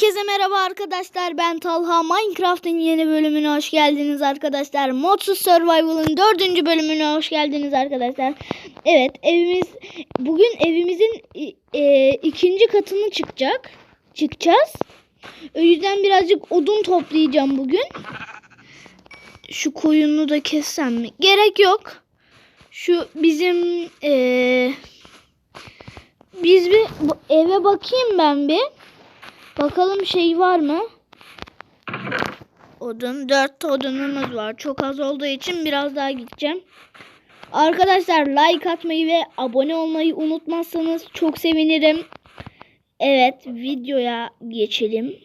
Herkese merhaba arkadaşlar. Ben Talha. Minecraft'ın yeni bölümüne hoş geldiniz arkadaşlar. Modsuz Survival'ın dördüncü bölümüne hoş geldiniz arkadaşlar. Evet evimiz bugün evimizin e, ikinci katını çıkacak. Çıkacağız. O yüzden birazcık odun toplayacağım bugün. Şu koyunu da kessem mi? Gerek yok. Şu bizim e, biz bir eve bakayım ben bir. Bakalım şey var mı? Odun. Dört odunumuz var. Çok az olduğu için biraz daha gideceğim. Arkadaşlar like atmayı ve abone olmayı unutmazsanız çok sevinirim. Evet videoya geçelim.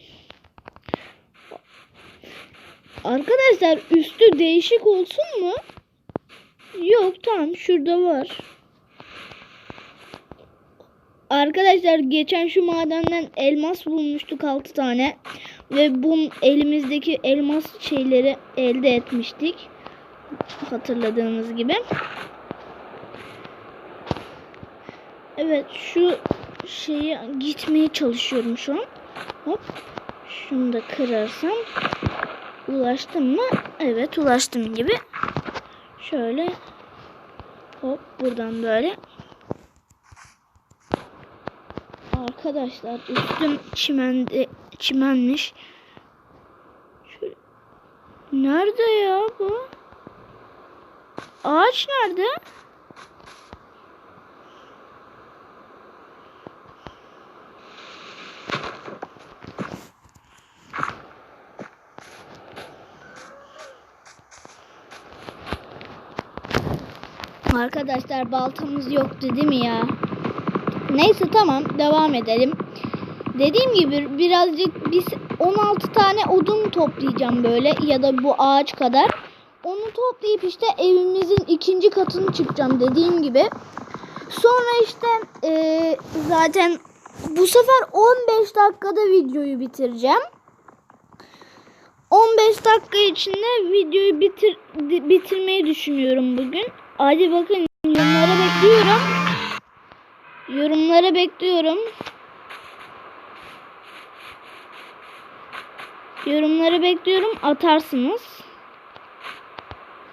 Arkadaşlar üstü değişik olsun mu? Yok tamam şurada var. Arkadaşlar geçen şu madenden elmas bulmuştuk 6 tane. Ve bu elimizdeki elmas şeyleri elde etmiştik. Hatırladığınız gibi. Evet şu şeye gitmeye çalışıyorum şu an. Hop. Şunu da kırarsam. Ulaştım mı? Evet ulaştım gibi. Şöyle. Hop buradan böyle. Arkadaşlar üstüm çimende çimenmiş. Şöyle. Nerede ya bu? Ağaç nerede? Arkadaşlar baltamız yoktu değil mi ya? Neyse tamam devam edelim. Dediğim gibi birazcık biz 16 tane odun toplayacağım böyle ya da bu ağaç kadar. Onu toplayıp işte evimizin ikinci katını çıkacağım dediğim gibi. Sonra işte eee, zaten bu sefer 15 dakikada videoyu bitireceğim. 15 dakika içinde videoyu bitir bitirmeyi düşünüyorum bugün. Hadi bakın yorumlara bekliyorum. Yorumlara bekliyorum. Yorumları bekliyorum. Atarsınız.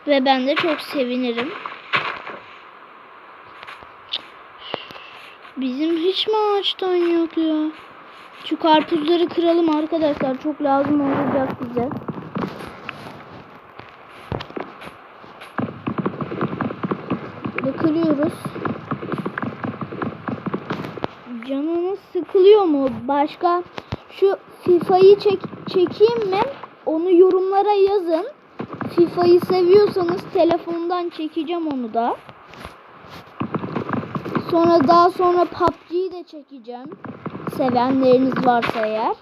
Ve ben de çok sevinirim. Bizim hiç mi ağaçtan yok ya? Şu karpuzları kıralım arkadaşlar. Çok lazım olacak bize. Böyle kırıyoruz. Canınız sıkılıyor mu? Başka şu FIFA'yı çek çekeyim mi? Onu yorumlara yazın. FIFA'yı seviyorsanız telefondan çekeceğim onu da. Sonra daha sonra PUBG'yi de çekeceğim. Sevenleriniz varsa eğer.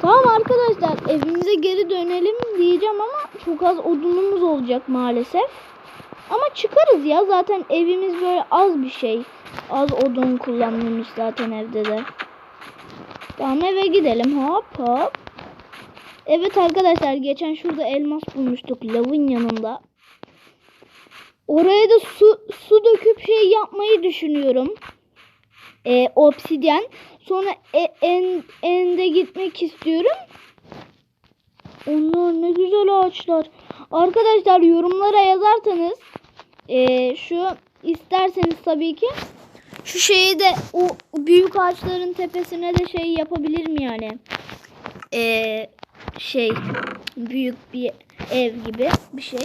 Tamam arkadaşlar evimize geri dönelim diyeceğim ama çok az odunumuz olacak maalesef. Ama çıkarız ya zaten evimiz böyle az bir şey. Az odun kullanılmış zaten evde de. Tamam eve gidelim hop hop. Evet arkadaşlar geçen şurada elmas bulmuştuk lavın yanında. Oraya da su, su döküp şey yapmayı düşünüyorum. Ee, obsidyen. Sonra e, en, ende gitmek istiyorum. Onlar ne güzel ağaçlar. Arkadaşlar yorumlara yazarsanız ee, şu isterseniz tabii ki şu şeyi de o büyük ağaçların tepesine de şey yapabilirim yani. Ee, şey büyük bir ev gibi bir şey.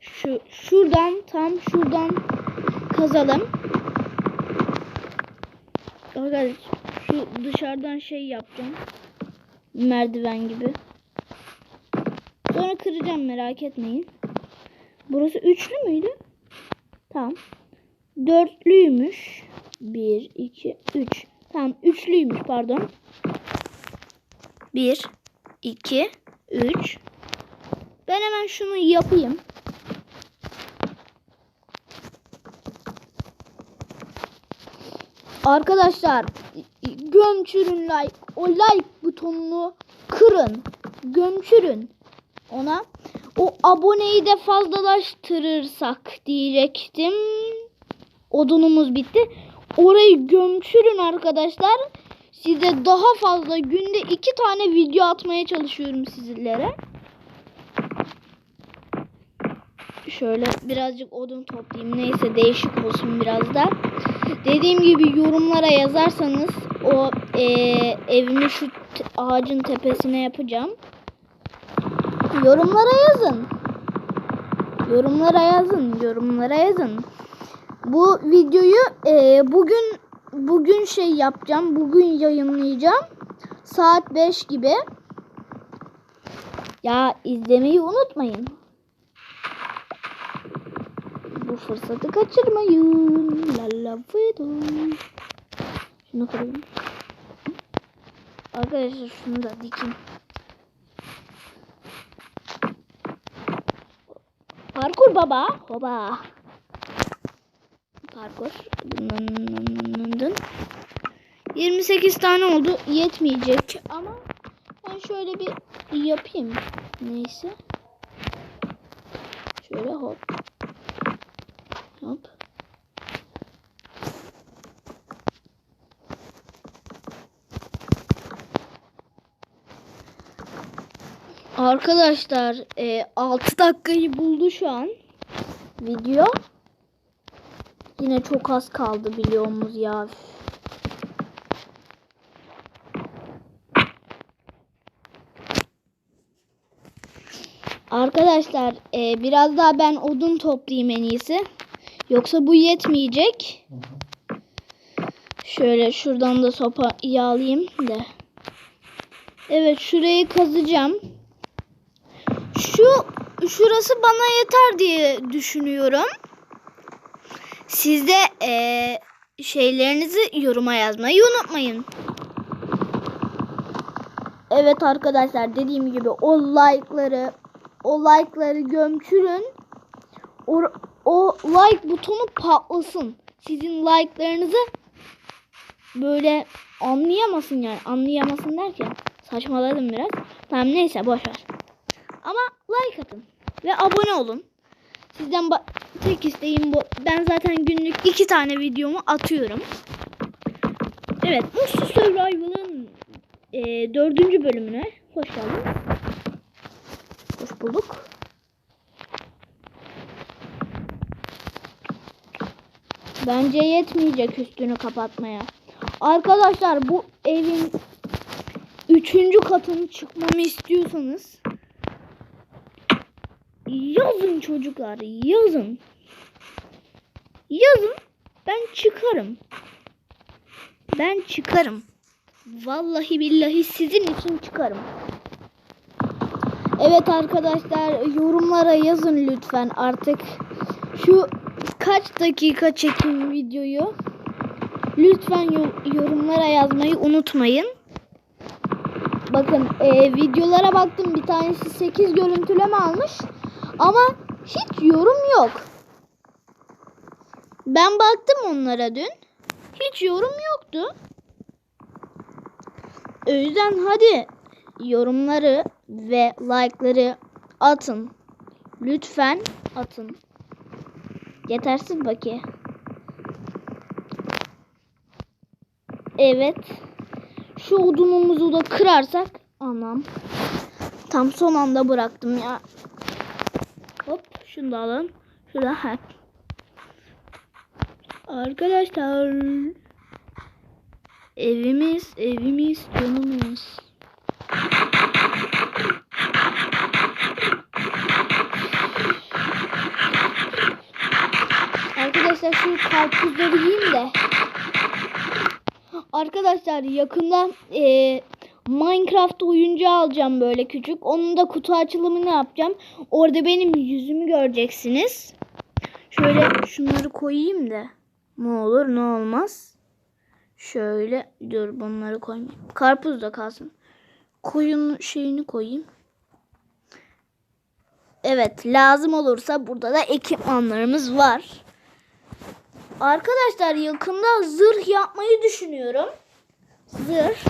Şu şuradan tam şuradan kazalım. Arkadaşlar şu dışarıdan şey yapacağım. Merdiven gibi. Sonra kıracağım merak etmeyin. Burası üçlü müydü? Tamam. Dörtlüymüş. Bir, iki, üç. Tamam üçlüymüş pardon. Bir, iki, üç. Ben hemen şunu yapayım. Arkadaşlar gömçürün like o like butonunu kırın. Gömçürün ona. O aboneyi de fazlalaştırırsak diyecektim. Odunumuz bitti. orayı gömçürün arkadaşlar. Size daha fazla günde iki tane video atmaya çalışıyorum sizlere. Şöyle birazcık odun toplayayım. Neyse değişik olsun biraz da. Dediğim gibi yorumlara yazarsanız o eee, evimi şu ağacın tepesine yapacağım. Yorumlara yazın. Yorumlara yazın. Yorumlara yazın. Bu videoyu eee, bugün bugün şey yapacağım. Bugün yayınlayacağım. Saat 5 gibi. Ya izlemeyi unutmayın. Bu fırsatı kaçırmayın. La la video. Şunu kırayım. Arkadaşlar şunu da dikeyim. Parkur baba. Hoba. Parkur. Dın dın dın dın dın. 28 tane oldu. Yetmeyecek ama ben şöyle bir yapayım. Neyse. Şöyle hop. Hop. Arkadaşlar e, 6 dakikayı buldu şu an video. Yine çok az kaldı biliyorsunuz ya. Arkadaşlar e, biraz daha ben odun toplayayım en iyisi. Yoksa bu yetmeyecek. Şöyle şuradan da sopa yağlayayım da. Evet şurayı kazacağım. Şu şurası bana yeter diye düşünüyorum. Siz de eee, şeylerinizi yoruma yazmayı unutmayın. Evet arkadaşlar dediğim gibi o like'ları o like'ları gömçürün. O, o like butonu patlasın. Sizin like'larınızı böyle anlayamasın yani. Anlayamasın derken saçmaladım biraz. Tamam neyse boş ver. Ama like atın ve abone olun. Sizden tek isteğim bu. Ben zaten günlük iki tane videomu atıyorum. Evet, Mutsuz Survival'ın e, dördüncü bölümüne hoş geldiniz. Hoş bulduk. Bence yetmeyecek üstünü kapatmaya. Arkadaşlar bu evin üçüncü katını çıkmamı istiyorsanız yazın çocuklar yazın. Yazın ben çıkarım. Ben çıkarım. Vallahi billahi sizin için çıkarım. Evet arkadaşlar yorumlara yazın lütfen artık. Şu kaç dakika çekim videoyu. Lütfen yo- yorumlara yazmayı unutmayın. Bakın e, videolara baktım bir tanesi 8 görüntüleme almış. Ama hiç yorum yok. Ben baktım onlara dün. Hiç yorum yoktu. O yüzden hadi yorumları ve like'ları atın. Lütfen atın. Yetersiz baki. Evet. Şu odunumuzu da kırarsak anam. Tam son anda bıraktım ya. Şunu da alalım. Şurada ha. Arkadaşlar. Evimiz, evimiz, canımız. Arkadaşlar şu karpuzları yiyeyim de. Arkadaşlar yakında e, Minecraft oyuncağı alacağım böyle küçük. Onun da kutu açılımını yapacağım. Orada benim yüzümü göreceksiniz. Şöyle şunları koyayım da. Ne olur ne olmaz. Şöyle dur bunları koymayayım. Karpuz da kalsın. Koyun şeyini koyayım. Evet lazım olursa burada da ekipmanlarımız var. Arkadaşlar yakında zırh yapmayı düşünüyorum. Zırh.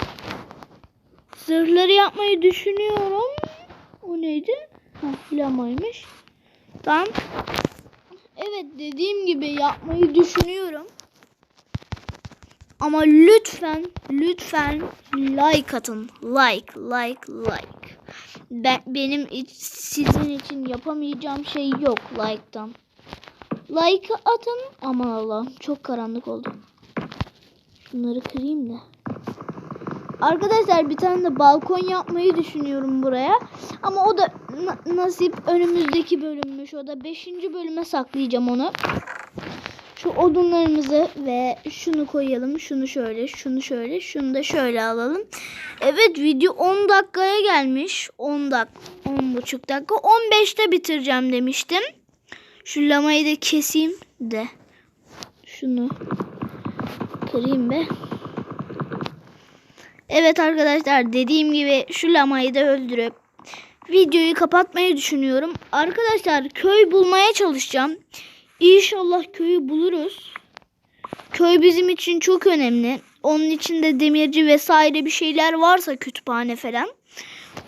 Zırhları yapmayı düşünüyorum. O neydi? Ha, lamaymış. Tamam. Evet dediğim gibi yapmayı düşünüyorum. Ama lütfen lütfen like atın. Like like like. Ben, benim sizin için yapamayacağım şey yok like'tan. Like atın. Aman Allah'ım çok karanlık oldu. Şunları kırayım da. Arkadaşlar bir tane de balkon yapmayı düşünüyorum buraya. Ama o da na- nasip önümüzdeki bölümmüş. O da 5. bölüme saklayacağım onu. Şu odunlarımızı ve şunu koyalım. Şunu şöyle, şunu şöyle, şunu da şöyle alalım. Evet video 10 dakikaya gelmiş. 10 dak 10 buçuk dakika. 15'te bitireceğim demiştim. Şu lamayı da keseyim de. Şunu kırayım be. Evet arkadaşlar dediğim gibi şu lamayı da öldürüp videoyu kapatmayı düşünüyorum. Arkadaşlar köy bulmaya çalışacağım. İnşallah köyü buluruz. Köy bizim için çok önemli. Onun içinde demirci vesaire bir şeyler varsa kütüphane falan.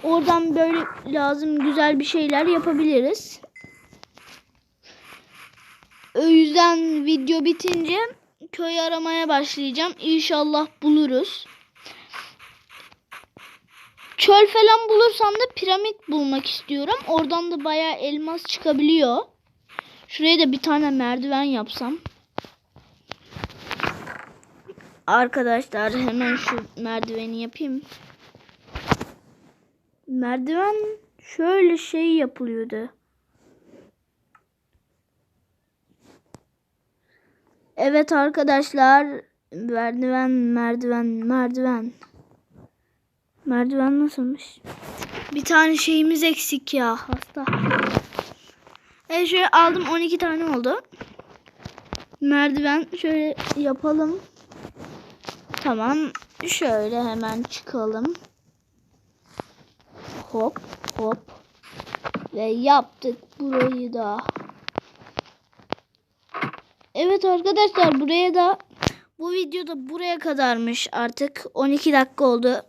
Oradan böyle lazım güzel bir şeyler yapabiliriz. O yüzden video bitince köy aramaya başlayacağım. İnşallah buluruz. Çöl falan bulursam da piramit bulmak istiyorum. Oradan da bayağı elmas çıkabiliyor. Şuraya da bir tane merdiven yapsam. Arkadaşlar hemen şu merdiveni yapayım. Merdiven şöyle şey yapılıyordu. Evet arkadaşlar merdiven merdiven merdiven. Merdiven nasılmış? Bir tane şeyimiz eksik ya hasta. Evet şöyle aldım 12 tane oldu. Merdiven şöyle yapalım. Tamam. Şöyle hemen çıkalım. Hop hop. Ve yaptık burayı da. Evet arkadaşlar buraya da bu videoda buraya kadarmış artık 12 dakika oldu.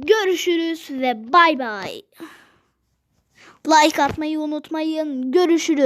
Görüşürüz ve bay bay. Like atmayı unutmayın. Görüşürüz.